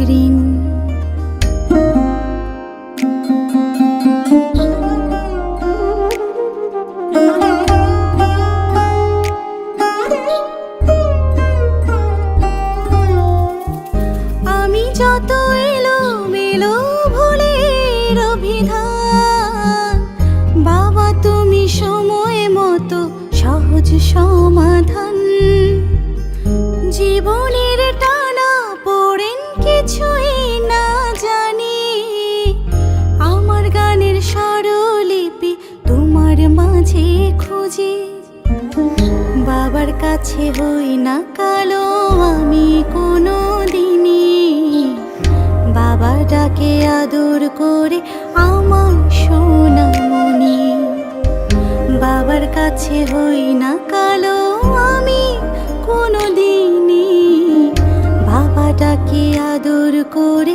ঋণ। আমি যত এলো মেলো ভুলের অভিধান মাঝে খুঁজি, বাবার কাছে হই না কালো, আমি কোনো দিনই বাবা ডাকে আদর করে আমার সোনামণি। বাবার কাছে হই না কালো, আমি কোনো দিনই বাবা ডাকে আদর করে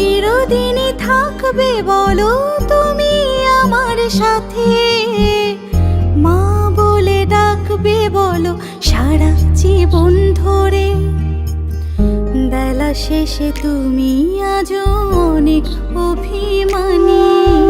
চিরদিনই থাকবে বলো তুমি আমার সাথে। মা বলে ডাকবে বলো সারা জীবন ধরে। বেলা শেষে তুমি আজ অনেক অভিমানী।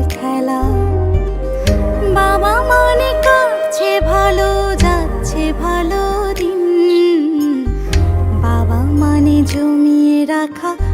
জমিয়ে রাখা